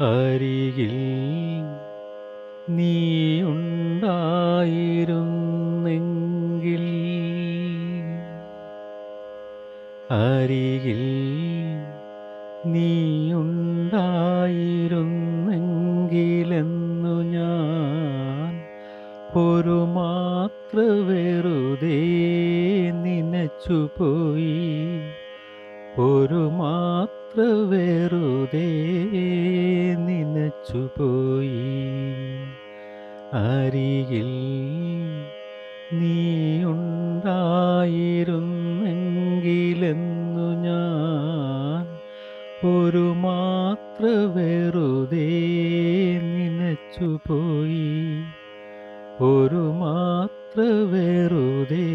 അരികിൽ നീയുണ്ടായിരുന്നെങ്കിൽ അരികിൽ നീയുണ്ടായിരുന്നെങ്കിലെന്നു ഞാൻ ഒരു മാത്ര വെറുതെ നനച്ചുപോയി. ഒരു മാത്ര വെറുതെ നനച്ചുപോയി അരികിൽ നീയുണ്ടായിരുന്നെങ്കിലെന്നു ഞാൻ ഒരു മാത്ര വെറുതെ നനച്ചുപോയി ഒരു മാത്ര വെറുതെ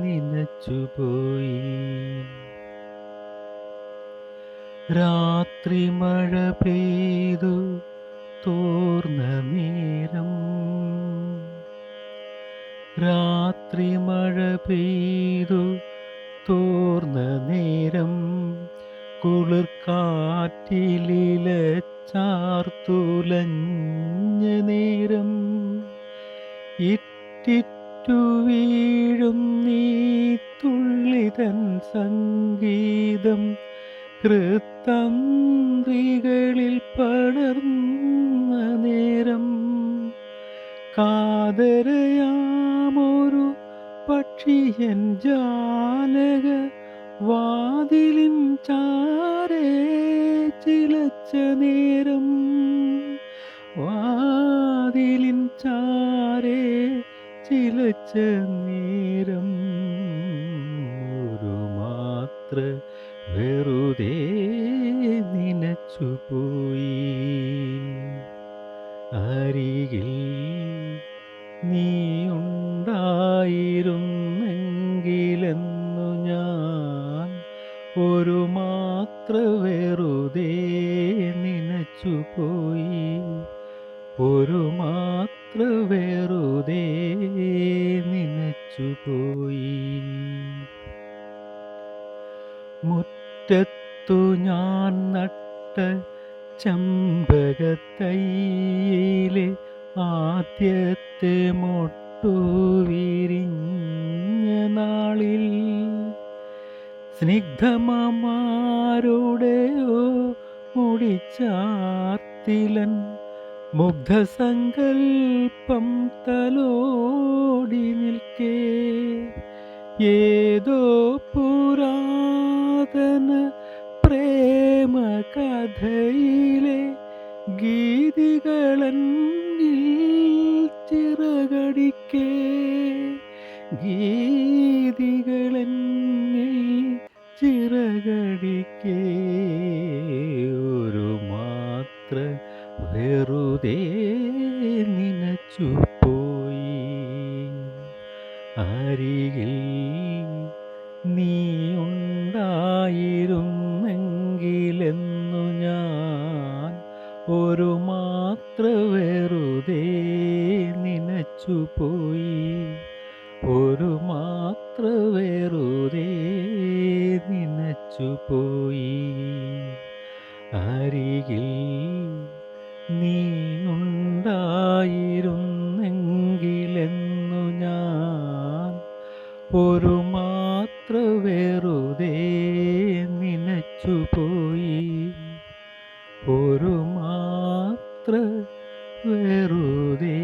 നനച്ചുപോയി രാത്രി മഴ പെയ്തു തോർന്ന നേരം. രാത്രി മഴ പെയ്തു തോർന്ന നേരം. കുളിർ കാറ്റിലില ചാർത്തുലഞ്ഞ നേരം. ഇറ്റിറ്റു വീഴും നീ തുള്ളിതൻ സംഗീതം. ഹൃത്തന്ത്രികളിൽ പടർന്ന നേരം കാതരയാമൊരു പക്ഷിയൻ ജാലക വാതിലിൻ ചാരേ ചിലച്ച നേരം വാതിലിൻ ചാരേ ചിലച്ച നേരം ഒരു മാത്ര വെറുതെ നനച്ചുപോയി അരികിൽ നീയുണ്ടായിരുന്നെങ്കിലെന്നു ഞാൻ ഒരു മാത്ര വെറുതെ നനച്ചുപോയി. ഒരു മാത്ര വെറുതെ നനച്ചുപോയി. മുറ്റത്തു ഞാൻ ചെമ്പകത്തൈയിലെ ആദ്യത്തെ മൊട്ടു വിരിഞ്ഞ നാളിൽ സ്നിഗ്ധമാരുടെയോ മുടിച്ചാർത്തിലൻ മുഗ്ധസങ്കൽപ്പം തലോടി നിൽക്കേ. ഏതോ ഗീതികളന്നിൽ ചിറകടിക്കേ. ഒരു മാത്ര വെറുതെ നനച്ചുപോയി. അരികിൽ മാത്ര വെറുതെ നനച്ചുപോയി. ഒരു മാത്ര വെറുതെ നനച്ചുപോയി. അരികിൽ നീയുണ്ടായിരുന്നെങ്കിലെന്നു ഞാൻ ഒരു മാത്ര വെറുതെ നനച്ചുപോയി. വെറുതെ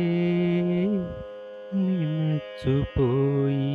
നനച്ചുപോയി